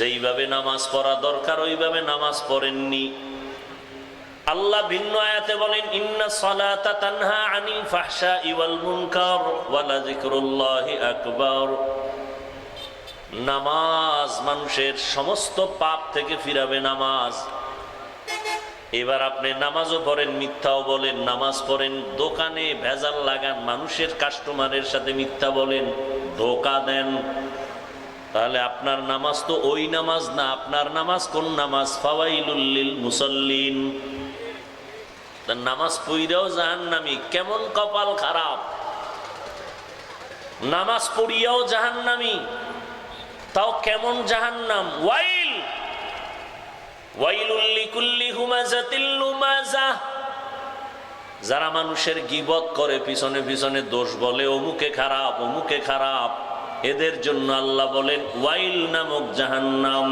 যেইভাবে নামাজ পড়া দরকার, ওইভাবে নামাজ পড়েননি। আল্লাহ ভিন্ন আয়াতে বলেন, ইন্না সালাতা তানহা আনিল ফাহশা ইওয়াল মুনকার ওয়ালা যিকরুল্লাহি আকবার। নামাজ মানুষের সমস্ত পাপ থেকে ফিরাবে নামাজ। এবার আপনি নামাজও পড়েন, মিথ্যাও বলেন, নামাজ পড়েন, দোকানে ভেজাল লাগান, মানুষের কাস্টমারের সাথে মিথ্যা বলেন, ধোকা দেন। তাহলে আপনার নামাজ তো ওই নামাজ না, আপনার নামাজ কোন নামাজ? ফাওয়াইলুল্লিল মুসল্লিন। নামাজ পড়িয়াও জাহান্নামি, কেমন কপাল খারাপ। নামাজ পড়িয়াও জাহান্নামি, তাও কেমন জাহান্নাম? ওয়াইল! ওয়াইলুল লিকুল্লি হুমাজাতিল লুমাজাহ যারা মানুষের গিবত করে, পিছনে পিছনে দোষ বলে, অমুকে খারাপ অমুকে খারাপ। এদের জন্য আল্লাহ বলেন, ওয়াইল নামক জাহান্নাম।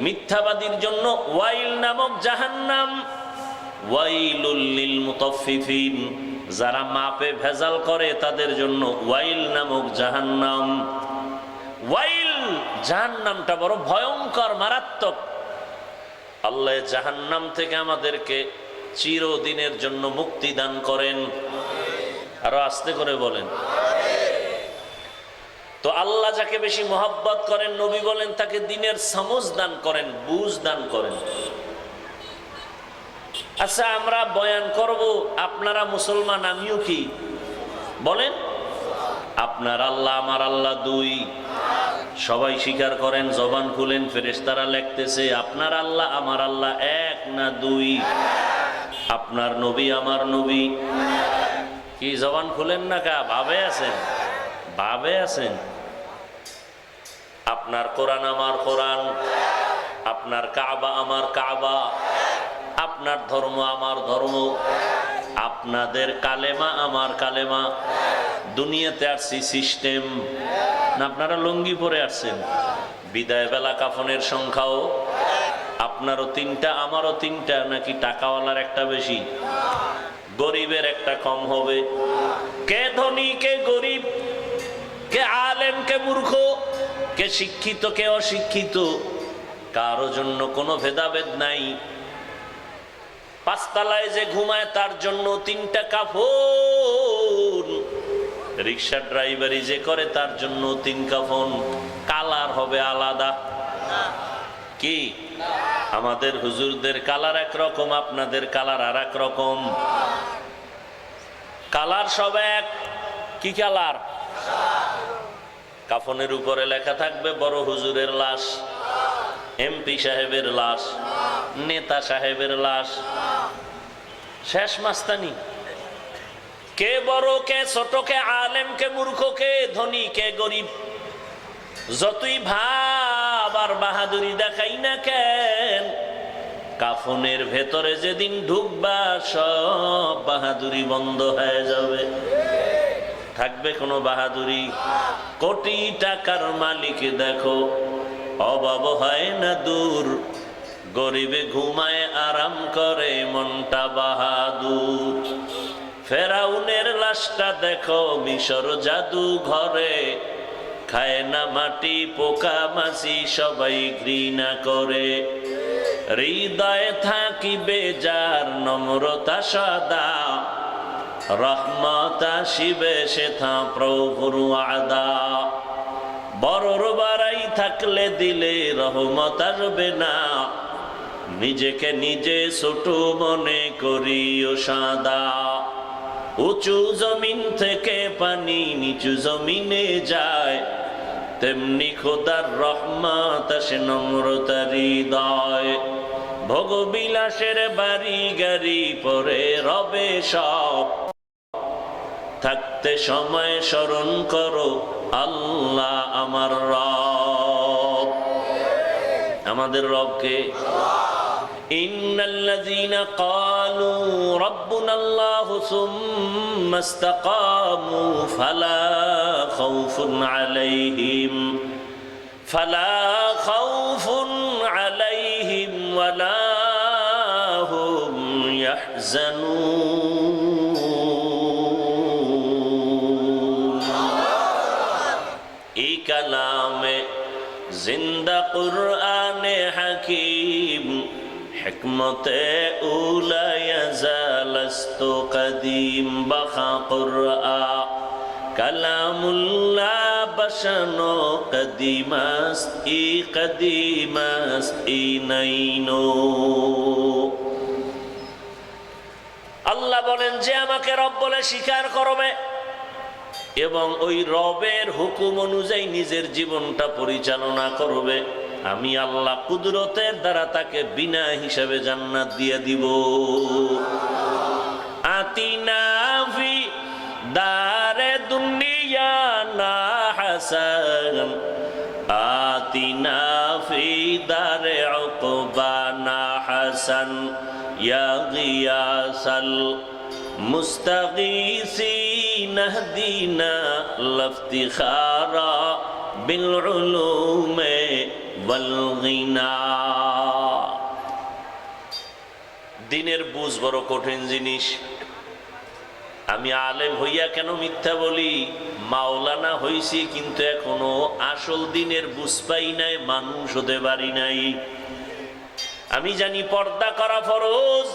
মিথ্যাবাদীর জন্য ওয়াইল নামক জাহান্নাম। ওয়াইলুল লিল যারা মাপে ভেজাল করে, তাদের জন্য ওয়াইল নামক জাহান্নাম। ওয়াইল জাহান্নামটা বড় ভয়ঙ্কর, মারাত্মক। আল্লাহ জাহান্নাম থেকে আমাদেরকে চিরদিনের জন্য মুক্তি দান করেন। আরও আস্তে করে বলেন। তো আল্লাহ যাকে বেশি মোহাব্বত করেন, নবী বলেন, তাকে দিনের সমজ দান করেন, বুঝ দান করেন। আচ্ছা আমরা বয়ান করব, আপনারা মুসলমান, আমিও কি? বলেন। আপনার আল্লাহ, আমার আল্লাহ দুই। সবাই স্বীকার করেন, জবান খুলেন, ফেরেশতারা লিখতেছে, আপনার আল্লাহ, আমার আল্লাহ এক না দুই। আপনার নবী, আমার নবী। কি জবান খুলেন না কা? ভাবে আছেন? ভাবে আছেন? আপনার কোরআন আমার কোরআন, আপনার কাবা আমার কাবা, আপনার ধর্ম আমার ধর্ম, আপনাদের কালেমা আমার কালেমা, দুনিয়াতে আসছি সিস্টেম না, আপনারা লুঙ্গি পরে আসছেন। বিদায় বেলা কাফনের সংখ্যাও, আপনারও তিনটা, আমারও তিনটা, নাকি টাকাওয়ালার একটা বেশি? গরিবের একটা কম হবে। কে ধনী, কে গরিব, কে আলেম, কে মূর্খ, কে শিক্ষিত, কে অশিক্ষিত, কারও জন্য কোনো ভেদাভেদ নাই। পাঁচতলায় যে ঘুমায়, তার জন্য তিনটা কাফন। রিক্সা ড্রাইভারি যে করে, তার জন্য তিন কাফন। কালার হবে আলাদা। কি? আমাদের হুজুরদের কালার একরকম, আপনাদের কালার আর এক রকম কালার সব এক। কি কালার? কাফনের উপরে লেখা থাকবে, বড় হুজুরের লাশ, এমপি সাহেবের লাশ, নেতা সাহেবের লাশ। শেষ মাস্তানি। কে বড়, কে ছোট, কে আলেম, কে মূর্খ, কে ধনী, কে গরিব, যতই ভাব আর বাহাদুরি দেখাই না কেন? কাফনের ভেতরে যেদিন ঢুকবা, সব বাহাদুরি বন্ধ হয়ে যাবে। থাকবে কোনো বাহাদুরি? কোটি টাকার মালিক দেখো, অভাব হয় না দূর। গরিবে ঘুমায়, আরাম করে, মনটা বাহাদুর। ফেরাউনের লাশটা দেখো, মিশর জাদু ঘরে খায় না মাটি, পোকা, মাছি, সবাই ঘৃণা করে। হৃদয়ে থাকিবে যার নম্রতা সদা। রহমত আসিবে সেথা প্রভুর আদা বড়র বাড়াই থাকলে দিলে রহমত আসবে না। নিজেকে নিজে ছোট মনে করিও সাদা। উঁচু জমিন থেকে পানি নিচু জমিনে যায়। তেমনি খোদার রহমত আসে নম্রতার হৃদয় ভোগবিলাসের বাড়ি গাড়ি পরে রবে সব। থাকতে সময় স্মরণ করো, আল্লাহ আমার রব। আমাদের রবকে إن الذين قالوا ربنا الله ثم استقاموا فلا خوف عليهم فلا خوف عليهم ولا هم يحزنون. إي كلام زندق قرآن হিকমতে উলায়া জালাস্তু কদিম বাখা কুরআ। কালামুল্লাহ বসানো কদিমাস, ই কদিমাস, ই নাইনো। আল্লাহ বলেন যে আমাকে রব বলে স্বীকার করবে এবং ওই রবের হুকুম অনুযায়ী নিজের জীবনটা পরিচালনা করবে। আমি আল্লাহ কুদরতের দ্বারা তাকে বিনা হিসাবে জান্নাত দিয়ে দিব আতিনাফি দারে দুনিয়া না হাসান আতিনা ফি দারে উকবা না হাসান ইয়া গিয়াসাল মুস্তাগীসিন اهدنا لافتخارا بالعلوم والغنى দিনের বুঝ বড় কঠিন জিনিস। আমি আলেম হইয়া কেন মিথ্যা বলি? মাওলানা হইছি কিন্তু এখনও আসল দিনের বুঝ পাই নাই, মানুষ হতে পারি নাই। আমি জানি পর্দা করা ফরজ।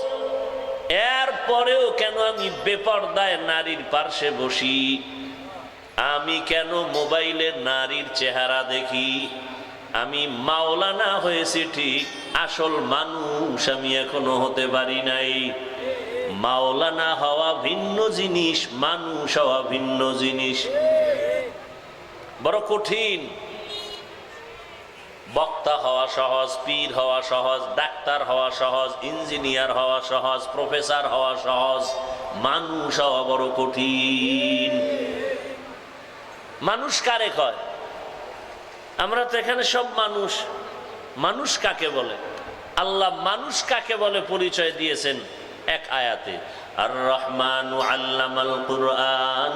এর পরেও কেন আমি বেপর্দায় নারীর পার্শ্বে বসি? আমি কেন মোবাইলে নারীর চেহারা দেখি? আমি মাওলানা হয়েছি ঠিক, আসল মানুষ আমি এখনও হতে পারি নাই। মাওলানা হওয়া ভিন্ন জিনিস, মানুষ হওয়া ভিন্ন জিনিস। বড় কঠিন। বক্তা হওয়া সহজ, পীর হওয়া সহজ, ডাক্তার হওয়া সহজ, ইঞ্জিনিয়ার হওয়া সহজ, প্রফেসর হওয়া সহজ, মানুষ হওয়া বড় কঠিন। মানুষ কারে কয়? আমরা তো এখানে সব মানুষ। মানুষ কাকে বলে? আল্লাহ মানুষ কাকে বলে পরিচয় দিয়েছেন এক আয়াতে। আর রহমান আল্লামাল কুরআন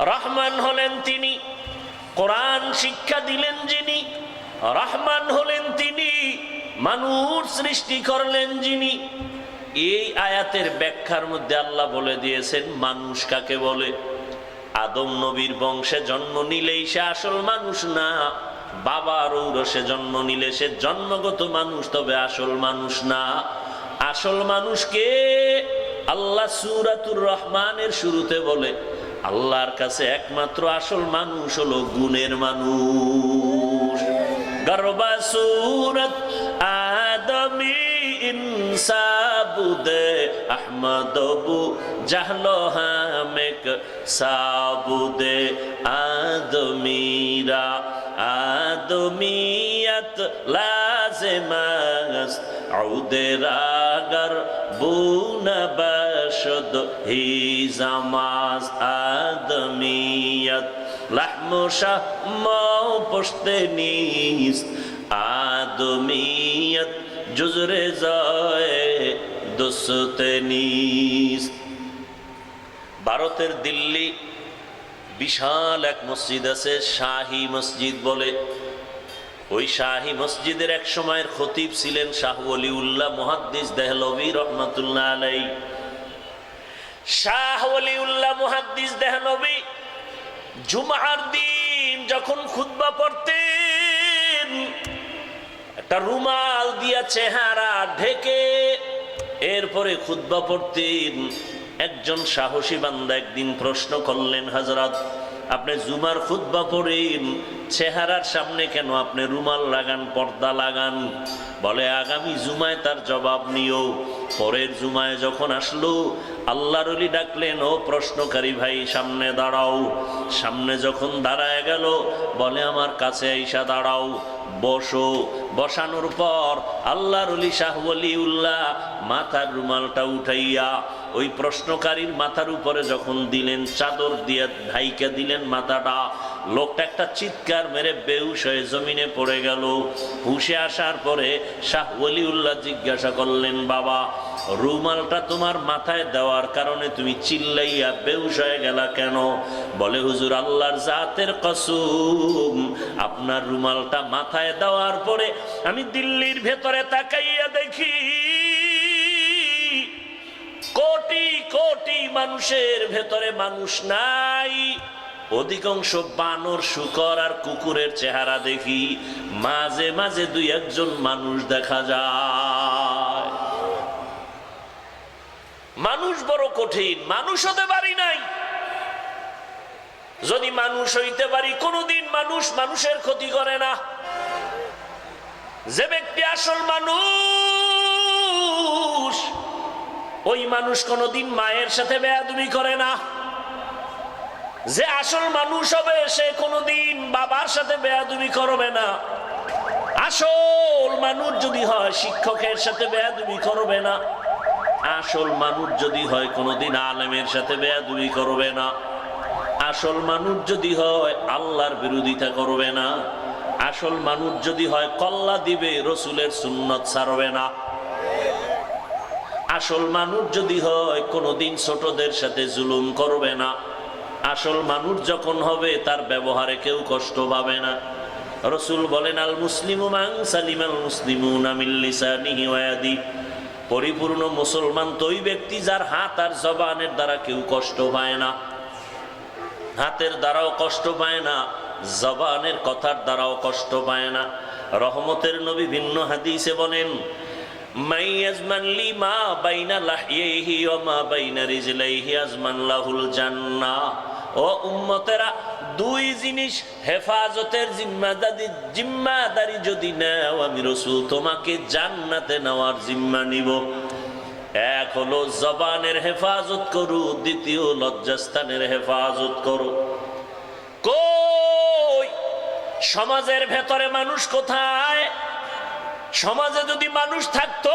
রহমান হলেন তিনি, কোরআন শিক্ষা দিলেন যিনি, রহমান হলেন তিনি, মানুষ সৃষ্টি করলেন যিনি। এই আয়াতের ব্যাখ্যার মধ্যে আল্লাহ বলে দিয়েছেন, মানুষ কাকে বলে? আদম নবীর বংশে জন্ম নিলেই সে আসল মানুষ না বাবার ঔরসে জন্ম নিলে সে জন্মগত মানুষ, তবে আসল মানুষ না। আসল মানুষকে আল্লাহ সুরাতুর রহমানের শুরুতে বলে, আল্লাহর কাছে একমাত্র আসল মানুষ হলো গুণের মানুষ। গর্বা সুরত আদমি বুদে আহমদবু জাহলো হামেক সাবুদে আদমিরা, আদমিয়ত লাজমাস, আউদে রাগার বুনবাসদ হি জামাজ আদমিয়ত লাহমুশা মাও পোষতে নিস, আদমিয়ত জুজরে জয় ভারতের দিল্লি বিশাল এক মসজিদ আছে, শাহী মসজিদ বলে। ওই শাহী মসজিদের এক সময়ের খতিব ছিলেন শাহ অলিউল্লাহ মহাদ্দিস দেহলবি রহমতুল্লাহ আলাই। শাহ দিন যখন একটা রুমাল দিয়া চেহারা ঢেকে এরপরে খুতবা পড়তেন। একজন সাহসী বান্দা একদিন প্রশ্ন করলেন হজরত আপনি জুমার খুতবা পড়েন, চেহারার সামনে কেন আপনি রুমাল লাগান, পর্দা লাগান? বলে, আগামী জুমায় তার জবাব নিও। পরের জুমায় যখন আসলো, আল্লাহর ডাকলেন, ও প্রশ্নকারী ভাই, সামনে দাঁড়াও। সামনে যখন দাঁড়ায় গেল, বলে, আমার কাছে আইসা দাঁড়াও। বসো। বসানোর পর আল্লাহর অলি শাহ উল্লাহ মাথার রুমালটা উঠাইয়া ওই প্রশ্নকারীর মাথার উপরে যখন দিলেন, চাদর দিয়ে ঢাইকা দিলেন মাথাটা, লোকটা একটা চিৎকার মেরে বেউস হয়ে জমিনে পড়ে গেল। হুশে আসার পরে শাহ উল্লাহ জিজ্ঞাসা করলেন, বাবা রুমালটা তোমার মাথায় দেওয়ার কারণে তুমি চিল্লাইয়া বেউস হয়ে গেলা কেন? বলে হুজুর, আল্লাহর জাতের কসুম। আপনার রুমালটা মাথায় দেওয়ার পরে আমি দিল্লির ভেতরে তাকাইয়া দেখি, কোটি কোটি মানুষের ভেতরে মানুষ নাই। অধিকাংশ বানর, শুকর আর কুকুরের চেহারা দেখি। মাঝে মাঝে দুই একজন মানুষ দেখা যায়। মানুষ বড় কঠিন, মানুষ হতে পারি নাই। যদি মানুষ হইতে পারি, কোনোদিন মানুষ মানুষের ক্ষতি করে না। যে ব্যক্তি আসল মানুষ, ওই মানুষ কোনোদিন মায়ের সাথে বেয়াদুমি করে না। যে আসল মানুষ হবে, সে কোনোদিন বাবার সাথে বেয়াদুমি করবে না। আসল মানুষ যদি হয়, শিক্ষকের সাথে বেয়াদুমি করবে না। আসল মানুষ যদি হয়, কোনোদিন আলেমের সাথে বেয়াদুমি করবে না। আসল মানুষ যদি হয়, আল্লাহর বিরোধিতা করবে না। আসল মানুষ যদি হয়, কল্লা দিবে, রসুলের সুন্নত ছাড়বে না। আসল মানুষ যদি হয়, কোনোদিন ছোটদের সাথে জুলুম করবে না। আসল মানুষ যখন হবে, তার ব্যবহারে কেউ কষ্ট পাবে না। রসুল বলেন, আল মুসলিম পরিপূর্ণ মুসলমান তো ওই ব্যক্তি যার হাত আর জবানের দ্বারা কেউ কষ্ট পায় না। হাতের দ্বারাও কষ্ট পায় না, জবানের কথার দ্বারাও কষ্ট পায় না। রহমতের নবী ভিন্ন হাদিসে বলেন মা বাইনা লাহিয়াইহি ওয়া মা বাইনা রিজলাইহি আজমান লাহুল জান্নাহ। ও উম্মতেরা, দুই জিনিস হেফাজতের জিম্মাদারি জিম্মাদারি যদি নেও, আমি রসুল তোমাকে জান্নাতে নেওয়ার জিম্মা নিব। এক হলো জবানের হেফাজত করু, দ্বিতীয় লজ্জাস্থানের হেফাজত করো। কই? সমাজের ভেতরে মানুষ কোথায়? সমাজে যদি মানুষ থাকতো,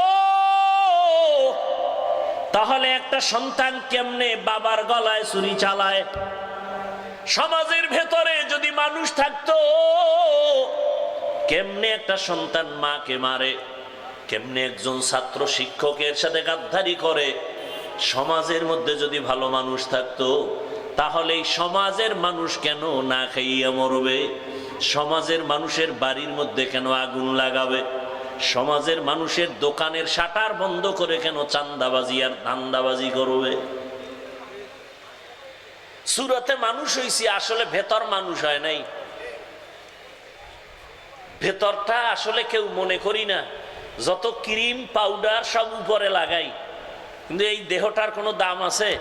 তাহলে একটা সন্তান কেমনে বাবার গলায় ছুরি চালায়? সমাজের ভেতরে যদি মানুষ থাকতো, কেমনে একটা সন্তান মাকে মারে, কেমনে একজন ছাত্র শিক্ষকের সাথে গাদ্দারি করে, সমাজের মধ্যে যদি ভালো মানুষ থাকতো, তাহলে এই সমাজের মানুষ কেন না খাইয়া মরবে? সমাজের মানুষের বাড়ির মধ্যে কেন আগুন লাগাবে? সমাজের মানুষের দোকানের শাটার বন্ধ করে কেন চান্দাবাজি আর ধান্দাবাজি করবে? সুরতে মানুষ হইছি, আসলে ভেতর মানুষ হয় নাই। ভেতরটা আসলে কেউ মনে করি না, যত ক্রিম পাউডার সব উপরে লাগাই। কিন্তু এই দেহটার কোনো দাম আছে?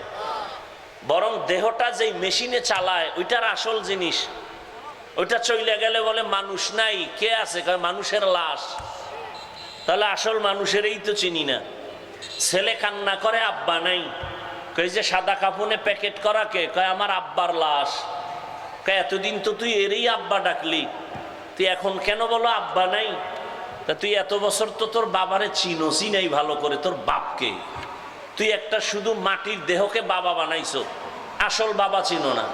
বরং দেহটা যেই মেশিনে চালায়, ওইটার আসল জিনিস। ওইটা চলে গেলে বলে, মানুষ নাই, কে আছে? মানুষের লাশ। তাহলে আসল মানুষের এই তো চিনি না। ছেলে কান্না করে, আব্বা নাই। কই যে সাদা কাপড়ে প্যাকেট করা কে? কয়, আমার আব্বার লাশ। কয়, এতদিন তো তুই এরই আব্বা ডাকলি। তুই এখন কেন বলো আব্বা নাই? তা তুই এত বছর তো তোর বাবারে চিনোসি নাই ভালো করে, তোর বাপকে। তুই একটা শুধু মাটির দেহকে বাবা বানাইছো, আসল বাবা চিনো না।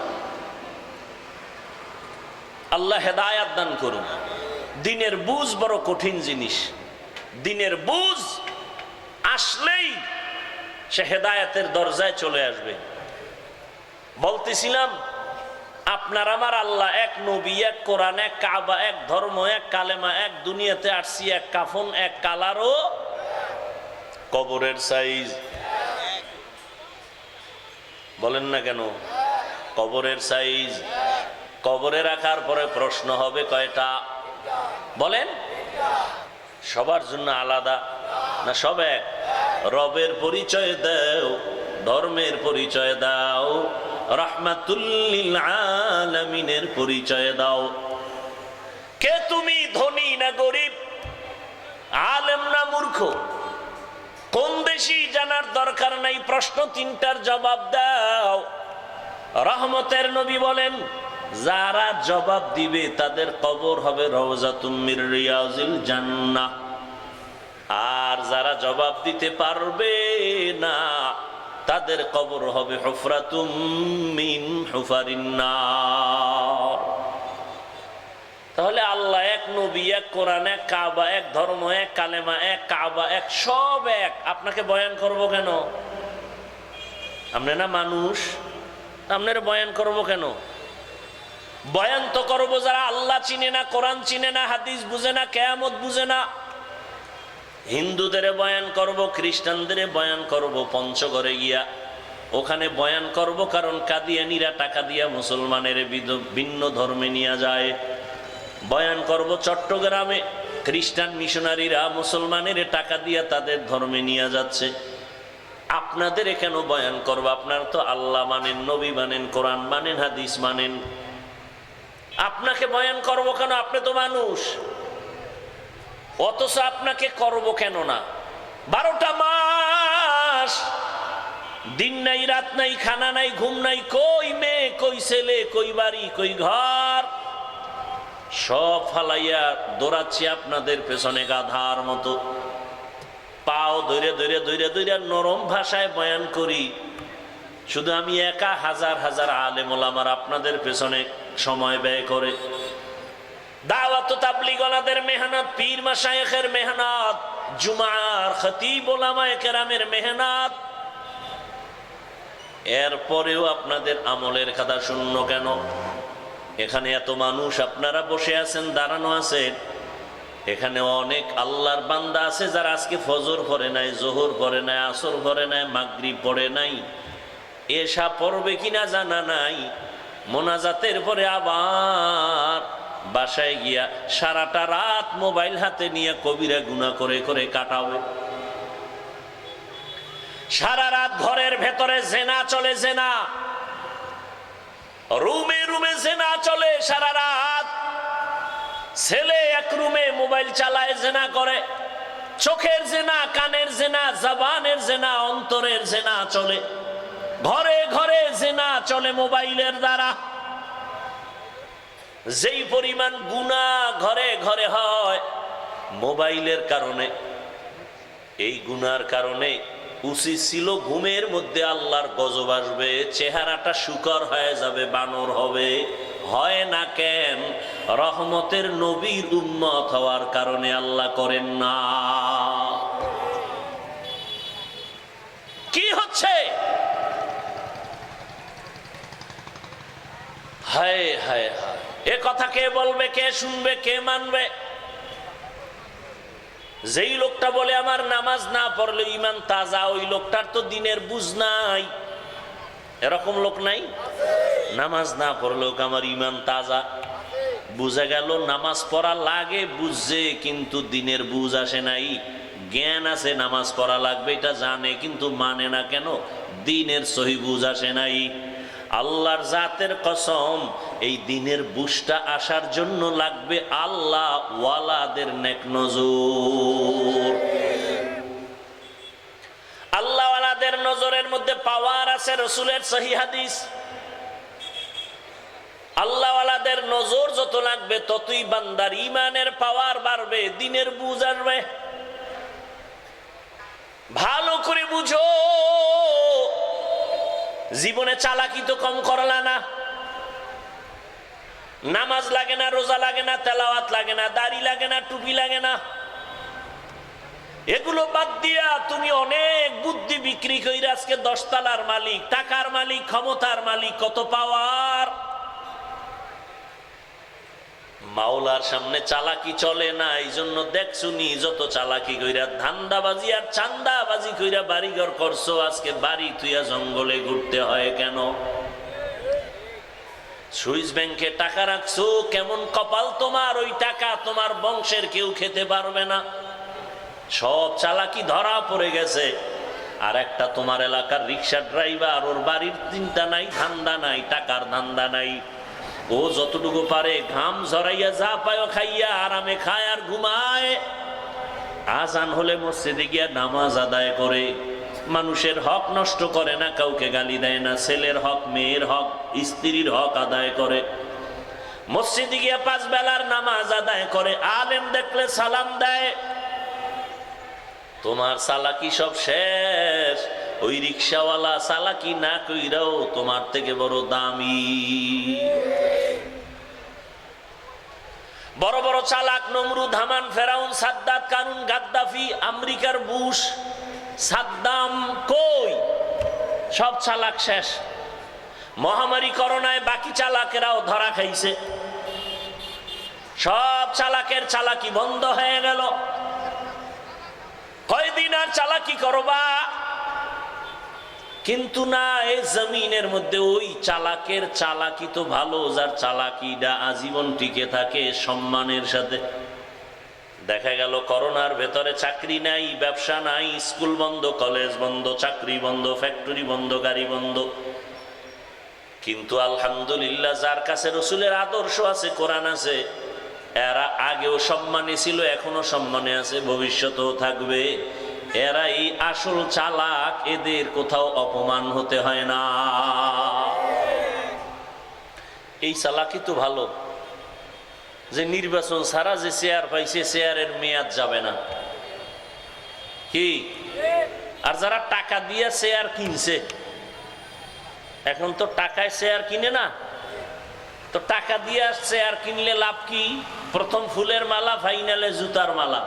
আল্লাহ হেদায়াত দান করুন। দিনের বুঝ বড় কঠিন জিনিস। দিনের বুঝ আসলেই সে হেদায়াতের দরজায় চলে আসবে। বলতেছিলাম, আপনার আমার আল্লাহ এক নবী, এক কোরআন, এক কাবা, এক ধর্ম, এক কালেমা, এক দুনিয়াতে আসছি এক কাফন, এক কালারও কবরের সাইজ। বলেন না কেন? কবরের সাইজ। কবরে রাখার পরে প্রশ্ন হবে কয়টা? বলেন। সবার জন্য আলাদা না সব এক? রবের পরিচয় দাও, ধর্মের পরিচয় দাও, রহমাতুল্লিল পরিচয় দাও। কে তুমি ধনী না গরিব? আলেম না মূর্খ? কোন দেশি জানার দরকার নাই, প্রশ্ন তিনটার জবাব দাও। রহমতের নবী বলেন, যারা জবাব দিবে তাদের কবর হবে রওজাতুম্মির রিয়াজিল জান্নাহ। আর যারা জবাব দিতে পারবে না, তাদের কবর হবে তাহলে আল্লাহ এক নবী, এক কোরআন, এক কাবা, এক ধর্ম, এক কালেমা, এক কাবা, এক সব এক। আপনাকে বয়ান করব কেন? আপনি না মানুষ, আপনার বয়ান করব কেন? বয়ান তো করব যারা আল্লাহ চিনে না, কোরআন চিনে না, হাদিস বুঝে না, কেয়ামত বুঝে না। হিন্দুদের বয়ান করব, খ্রিস্টানদের বয়ান করব, পঞ্চগড়ে গিয়া। ওখানে বয়ান করব কারণ কাদিয়ানিরা টাকা দিয়া মুসলমানের ভিন্ন ধর্মে নিয়ে যায়। বয়ান করব চট্টগ্রামে। খ্রিস্টান মিশনারিরা মুসলমানের টাকা দিয়া তাদের ধর্মে নিয়ে যাচ্ছে। আপনাদের কেন বয়ান করব? আপনার তো আল্লাহ মানেন, নবী মানেন, কোরআন মানেন, হাদিস মানেন। আপনাকে বয়ান করব কেন? আপনি তো মানুষ। অথচ আপনাকে করব কেন না? বারোটা মাস। দিন নাই, রাত নাই, খানা নাই, ঘুম নাই, কই মেয়ে, কই ছেলে, কই বাড়ি, কই ঘর? সব ফালাইয়া দৌড়াচ্ছি আপনাদের পেছনে গাধার মতো। পাও ধরে ধরে ধরে ধরে নরম ভাষায় বয়ান করি। শুধু আমি একা হাজার হাজার আলেম আপনাদের পেছনে সময় ব্যয় করে। পীর এরপরেও আপনাদের আমলের কথা শূন্য কেন? এখানে এত মানুষ, আপনারা বসে আছেন, দাঁড়ানো আছেন এখানে অনেক আল্লাহর বান্দা আছে যারা আজকে ফজর পড়ে নাই, জোহর পড়ে নাই, আসর পড়ে নাই মাগরি পড়ে নাই। এসা পড়বে কিনা জানা নাই। মোনাজাতের পরে আবার বাসায় গিয়া সারাটা রাত মোবাইল হাতে নিয়ে কবিরা গুণা করে করে কাটাবে। সারা রাত ঘরের ভেতরে জেনা চলে জেনা। রুমে রুমে জেনা চলে সারা রাত। ছেলে এক রুমে মোবাইল চালায়, জেনা করে। চোখের জেনা, কানের জেনা, জবানের জেনা, অন্তরের জেনা চলে। ঘরে ঘরে জেনা চলে মোবাইলের দ্বারা। যেই পরিমাণ গুণা ঘরে ঘরে হয়, মোবাইলের কারণে, এই গুনার কারণে উচিত ছিল ঘুমের মধ্যে আল্লাহর গজব আসবে, চেহারাটা শুকর হয়ে যাবে, বানর হবে। হয় না কেন, রহমতের নবীর উন্মত হওয়ার কারণে আল্লাহ করেন না। কি হচ্ছে? হায় হায় হায়। এ কথা কে বলবে, কে শুনবে, কে মানবে? যেই লোকটা বলে আমার নামাজ না পড়লে ইমান তাজা, ওই লোকটার তো দিনের বুঝ নাই। এরকম লোক নাই? নামাজ না পড়লেও আমার ইমান তাজা? বুঝে গেল, নামাজ পড়া লাগে, বুঝছে, কিন্তু দিনের বুঝ আসে নাই। জ্ঞান আছে, নামাজ পড়া লাগবে, এটা জানে, কিন্তু মানে না কেন? দিনের সহি বুঝ আসে নাই। আল্লাহর জাতের কসম, এই দিনের বুঝটা আসার জন্য লাগবে আল্লাহ ওয়ালাদের নেক নজর। আল্লাহওয়ালাদের নজরের মধ্যে পাওয়ার আছে রসুলের সহি হাদিস। আল্লাহওয়ালাদের নজর যত লাগবে, ততই বান্দার ইমানের পাওয়ার বাড়বে, দিনের বুঝ আসবে। ভালো করে বুঝো। জীবনে চালাকি তো কম করলা না। নামাজ লাগে না, রোজা লাগে না, তেলাওয়াত লাগে না, দাড়ি লাগে না, টুপি লাগে না। এগুলো বাদ দিয়া তুমি অনেক বুদ্ধি বিক্রি কইরা আজকে দশতলার মালিক, টাকার মালিক, ক্ষমতার মালিক, কত পাওয়ার মাওলার সামনে চালাকি চলে না এই জন্য দেখছুনি যত চালাকি কইরা ধান্দাবাজি আর চান্দাবাজি কইরা বাড়িঘর করছ, আজকে বাড়ি তুইয়া জঙ্গলে ঘুরতে হয় কেন? সুইস ব্যাংকে টাকা রাখছো, কেমন কপাল তোমার? ওই টাকা তোমার বংশের কেউ খেতে পারবে না। সব চালাকি ধরা পড়ে গেছে। আর একটা তোমার এলাকার রিক্সা ড্রাইভার, ওর বাড়ির চিন্তা নাই, ধান্দা নাই, টাকার ধান্দা নাই। ও যতটুকু পারে ঘাম ঝরাইয়া যা পায় খাইয়া আরামে খায় আর ঘুমায়। আজান হলে মসজিদে গিয়া নামাজ আদায় করে। মানুষের হক নষ্ট করে না, কাউকে গালি দেয় না। ছেলের হক, মেয়ের হক, স্ত্রীর হক আদায় করে। মসজিদে গিয়া পাঁচ বেলার নামাজ আদায় করে। আলেম দেখলে সালাম দেয়। তোমার সালাকি সব শেষ। ওই রিক্সাওয়ালা সালাকি না কইরাও তোমার থেকে বড় দামি। বড় বড় চালাক নমরুদ, হামান, ফেরাউন, সাদ্দাত, কানুন, গাদ্দাফি, আমেরিকার বুশ, সাদ্দাম কই? সব চালাক শেষ। মহামারী করোনায় বাকি চালাকেরাও ধরা খাইছে। সব চালাকের চালাকি বন্ধ হয়ে গেল। কয়দিন আর চালাকি করবা? কিন্তু না, এই জমিনের মধ্যে ওই চালাকের চালাকি তো ভালো, যার চালাকিটা আজীবন টিকে থাকে সম্মানের সাথে। দেখা গেল করোনার ভেতরে চাকরি নাই, ব্যবসা নাই, স্কুল বন্ধ, কলেজ বন্ধ, চাকরি বন্ধ, ফ্যাক্টরি বন্ধ, গাড়ি বন্ধ। কিন্তু আলহামদুলিল্লাহ যার কাছে রসুলের আদর্শ আছে, কোরআন আছে, এরা আগেও সম্মানে ছিল, এখনও সম্মানে আছে, ভবিষ্যতেও থাকবে। এরা এই আসল চালাক, এদের কোথাও অপমান হতে হয় না। এই চালাকি তো ভালো। যে নির্বাচন ছাড়া যে চেয়ার পাইছে চেয়ারের মেয়াদ যাবে না। কি? আর যারা টাকা দিয়ে চেয়ার কিনছে, এখন তো টাকায় চেয়ার কিনে না। তো টাকা দিয়ে চেয়ার কিনলে লাভ কি? প্রথম ফুলের মালা, ফাইনালে জুতার মালা।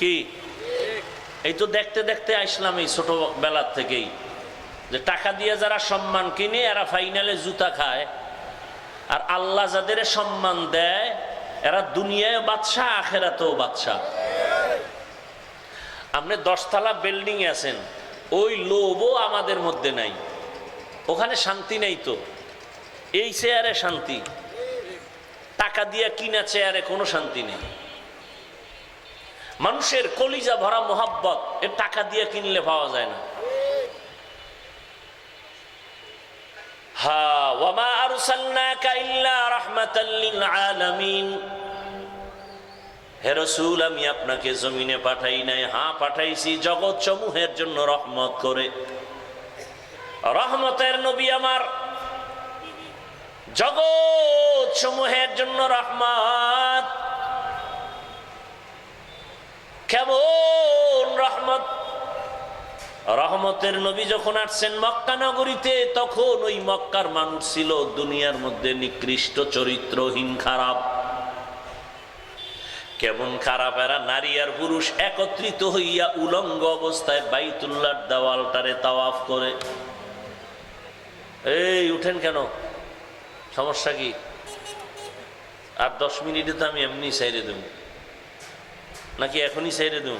কি? এই তো দেখতে দেখতে আসলাম এই ছোটবেলার থেকেই। যে টাকা দিয়ে যারা সম্মান কিনে, এরা ফাইনালে জুতা খায়। আর আল্লাহ যাদের সম্মান দেয়, এরা দুনিয়ায় বাদশাহ, আখেরাতেও বাদশাহ। আপনি দশতলা বিল্ডিং আছেন, ওই লোভও আমাদের মধ্যে নাই। ওখানে শান্তি নেই তো। এই চেয়ারে শান্তি। টাকা দিয়ে কিনা চেয়ারে কোনো শান্তি নেই। মানুষের কলিজা ভরা মোহাব্বত, এর টাকা দিয়ে কিনলে পাওয়া যায় না। হা হে আমি আপনাকে জমিনে পাঠাই নাই হ্যাঁ পাঠাইছি, জগৎ জন্য রহমত করে। রহমতের নবী আমার জন্য রহমত কেমন রহমত? রহমতের নবী যখন আসছেন মক্কা নগরীতে, তখন ওই মক্কার মানুষ ছিল দুনিয়ার মধ্যে নিকৃষ্ট, চরিত্রহীন, খারাপ। কেমন খারাপ এরা? নারী আর পুরুষ একত্রিত হইয়া উলঙ্গ অবস্থায় বাইতুল্লার দেওয়ালটারে তাওয়াফ করে। এই, উঠেন কেন? সমস্যা কি? আর দশ মিনিটে তো আমি এমনি সাইরে দেব। নাকি এখনই সাইরে দেব